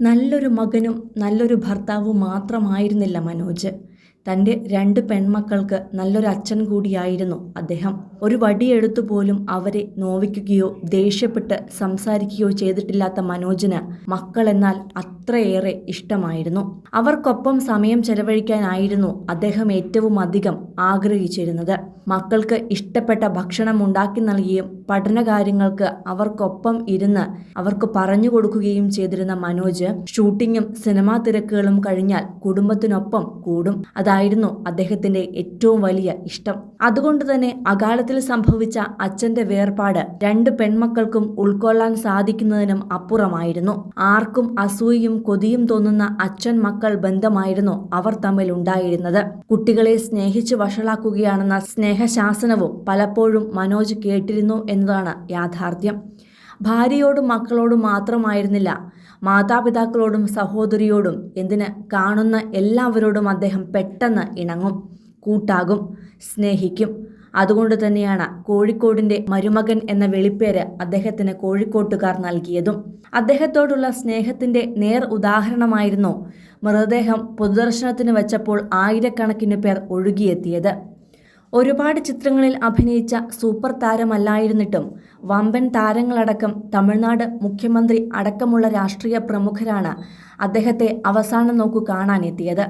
നല്ലൊരു മകനും നല്ലൊരു ഭർത്താവും മാത്രമായിരുന്നില്ല മനോജ്. തന്റെ രണ്ട് പെൺമക്കൾക്ക് നല്ലൊരു അച്ഛൻ കൂടിയായിരുന്നു അദ്ദേഹം. ഒരു വടിയെടുത്തു പോലും അവരെ നോവിക്കുകയോ ദേഷ്യപ്പെട്ട് സംസാരിക്കുകയോ ചെയ്തിട്ടില്ലാത്ത മനോജിന് മക്കളെന്നാൽ അത്രയേറെ ഇഷ്ടമായിരുന്നു. അവർക്കൊപ്പം സമയം ചെലവഴിക്കാനായിരുന്നു അദ്ദേഹം ഏറ്റവും അധികം ആഗ്രഹിച്ചിരുന്നത്. മക്കൾക്ക് ഇഷ്ടപ്പെട്ട ഭക്ഷണം ഉണ്ടാക്കി നൽകിയും പഠനകാര്യങ്ങൾക്ക് അവർക്കൊപ്പം ഇരുന്ന് അവർക്ക് പറഞ്ഞു കൊടുക്കുകയും ചെയ്തിരുന്ന മനോജ് ഷൂട്ടിങ്ങും സിനിമാ തിരക്കുകളും കഴിഞ്ഞാൽ കുടുംബത്തിനൊപ്പം കൂടും. അതായിരുന്നു അദ്ദേഹത്തിന്റെ ഏറ്റവും വലിയ ഇഷ്ടം. അതുകൊണ്ട് തന്നെ അകാലത്തിൽ സംഭവിച്ച അച്ഛന്റെ വേർപാട് രണ്ട് പെൺമക്കൾക്കും ഉൾക്കൊള്ളാൻ സാധിക്കുന്നതിനും അപ്പുറമായിരുന്നു. ആർക്കും അസൂയയും കൊതിയും തോന്നുന്ന അച്ഛൻ മക്കൾ ബന്ധമായിരുന്നു അവർ തമ്മിൽ ഉണ്ടായിരുന്നത്. കുട്ടികളെ സ്നേഹിച്ച് വഷളാക്കുകയാണെന്ന സ്നേഹശാസനവും പലപ്പോഴും മനോജ് കേട്ടിരുന്നു എന്നതാണ് യാഥാർത്ഥ്യം. ഭാര്യയോടും മക്കളോടും മാത്രമായിരുന്നില്ല മാതാപിതാക്കളോടും സഹോദരിയോടും എന്തിന് കാണുന്ന എല്ലാവരോടും അദ്ദേഹം പെട്ടെന്ന് ഇണങ്ങും കൂട്ടാകും സ്നേഹിക്കും. അതുകൊണ്ട് തന്നെയാണ് കോഴിക്കോടിന്റെ മരുമകൻ എന്ന വെളിപ്പേര് അദ്ദേഹത്തിന് കോഴിക്കോട്ടുകാർ നൽകിയതും. അദ്ദേഹത്തോടുള്ള സ്നേഹത്തിന്റെ നേർ ഉദാഹരണമായിരുന്നു മൃതദേഹം പൊതുദർശനത്തിന് വച്ചപ്പോൾ ആയിരക്കണക്കിന് പേർ ഒഴുകിയെത്തിയത്. ഒരുപാട് ചിത്രങ്ങളിൽ അഭിനയിച്ച സൂപ്പർ താരമല്ലായിരുന്നിട്ടും വമ്പൻ താരങ്ങളടക്കം തമിഴ്നാട് മുഖ്യമന്ത്രി അടക്കമുള്ള രാഷ്ട്രീയ പ്രമുഖരാണ് അദ്ദേഹത്തെ അവസാനം നോക്കു കാണാനെത്തിയത്.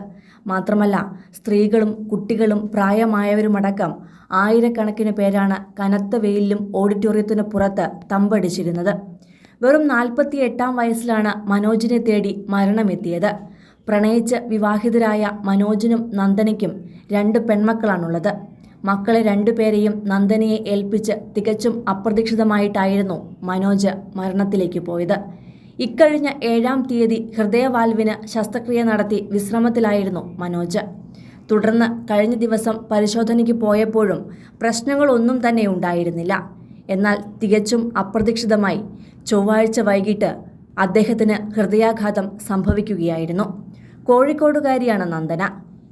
മാത്രമല്ല സ്ത്രീകളും കുട്ടികളും പ്രായമായവരുമടക്കം ആയിരക്കണക്കിന് പേരാണ് കനത്ത വെയിലിലും ഓഡിറ്റോറിയത്തിന് പുറത്ത് തമ്പടിച്ചിരുന്നത്. വെറും നാൽപ്പത്തി എട്ടാം വയസ്സിലാണ് മനോജിനെ തേടി മരണമെത്തിയത്. പ്രണയിച്ച് വിവാഹിതരായ മനോജിനും നന്ദനയ്ക്കും രണ്ട് പെൺമക്കളാണുള്ളത്. മക്കളെ രണ്ടുപേരെയും നന്ദനയെ ഏൽപ്പിച്ച് തികച്ചും അപ്രതീക്ഷിതമായിട്ടായിരുന്നു മനോജ് മരണത്തിലേക്ക് പോയത്. ഇക്കഴിഞ്ഞ ഏഴാം തീയതി ഹൃദയവാൽവിന് ശസ്ത്രക്രിയ നടത്തി വിശ്രമത്തിലായിരുന്നു മനോജ്. തുടർന്ന് കഴിഞ്ഞ ദിവസം പരിശോധനയ്ക്ക് പോയപ്പോഴും പ്രശ്നങ്ങളൊന്നും തന്നെ ഉണ്ടായിരുന്നില്ല. എന്നാൽ തികച്ചും അപ്രതീക്ഷിതമായി ചൊവ്വാഴ്ച വൈകിട്ട് അദ്ദേഹത്തിന് ഹൃദയാഘാതം സംഭവിക്കുകയായിരുന്നു. കോഴിക്കോടുകാരിയാണ് നന്ദന.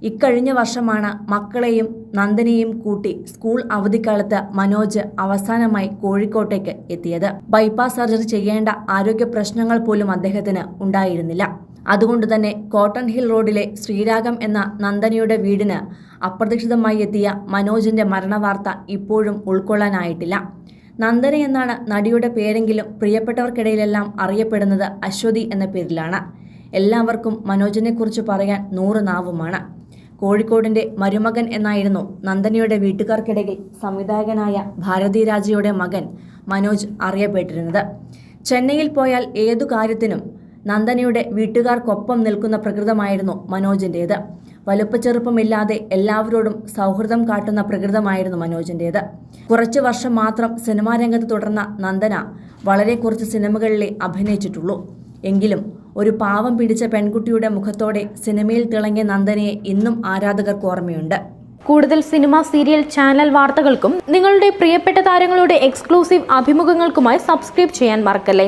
ഇക്കഴിഞ്ഞ വർഷമാണ് മക്കളെയും നന്ദനെയും കൂട്ടി സ്കൂൾ അവധിക്കാലത്ത് മനോജ് അവസാനമായി കോഴിക്കോട്ടേക്ക് എത്തിയത്. ബൈപ്പാസ് സർജറി ചെയ്യേണ്ട ആരോഗ്യ പ്രശ്നങ്ങൾ പോലും അദ്ദേഹത്തിന് ഉണ്ടായിരുന്നില്ല. അതുകൊണ്ട് തന്നെ കോട്ടൺ ഹിൽ റോഡിലെ ശ്രീരാഗം എന്ന നന്ദനയുടെ വീടിന് അപ്രതീക്ഷിതമായി എത്തിയ മനോജിന്റെ മരണവാർത്ത ഇപ്പോഴും ഉൾക്കൊള്ളാനായിട്ടില്ല. നന്ദന എന്നാണ് നടിയുടെ പേരെങ്കിലും പ്രിയപ്പെട്ടവർക്കിടയിലെല്ലാം അറിയപ്പെടുന്നത് അശ്വതി എന്ന പേരിലാണ്. എല്ലാവർക്കും മനോജിനെക്കുറിച്ച് പറയാൻ നൂറ് നാവുമാണ്. കോഴിക്കോടിന്റെ മരുമകൻ എന്നായിരുന്നു നന്ദനയുടെ വീട്ടുകാർക്കിടയിൽ സംവിധായകനായ ഭാരതി രാജയുടെ മകൻ മനോജ് അറിയപ്പെട്ടിരുന്നത്. ചെന്നൈയിൽ പോയാൽ ഏതു കാര്യത്തിനും നന്ദനയുടെ വീട്ടുകാർക്കൊപ്പം നിൽക്കുന്ന പ്രകൃതമായിരുന്നു മനോജിന്റേത് വലുപ്പച്ചെറുപ്പമില്ലാതെ എല്ലാവരോടും സൗഹൃദം കാട്ടുന്ന പ്രകൃതമായിരുന്നു മനോജിന്റേത് കുറച്ച് വർഷം മാത്രം സിനിമാ രംഗത്ത് തുടർന്ന നന്ദന വളരെ കുറച്ച് സിനിമകളിലെ അഭിനയിച്ചിട്ടുള്ളൂ. എങ്കിലും ഒരു പാവം പിടിച്ച പെൺകുട്ടിയുടെ മുഖത്തോടെ സിനിമയിൽ തിളങ്ങിയ നന്ദനയെ ഇന്നും ആരാധകർക്ക് ഓർമ്മയുണ്ട്. കൂടുതൽ സിനിമ സീരിയൽ ചാനൽ വാർത്തകൾക്കും നിങ്ങളുടെ പ്രിയപ്പെട്ട താരങ്ങളുടെ എക്സ്ക്ലൂസീവ് അഭിമുഖങ്ങൾക്കുമായി സബ്സ്ക്രൈബ് ചെയ്യാൻ മറക്കല്ലേ?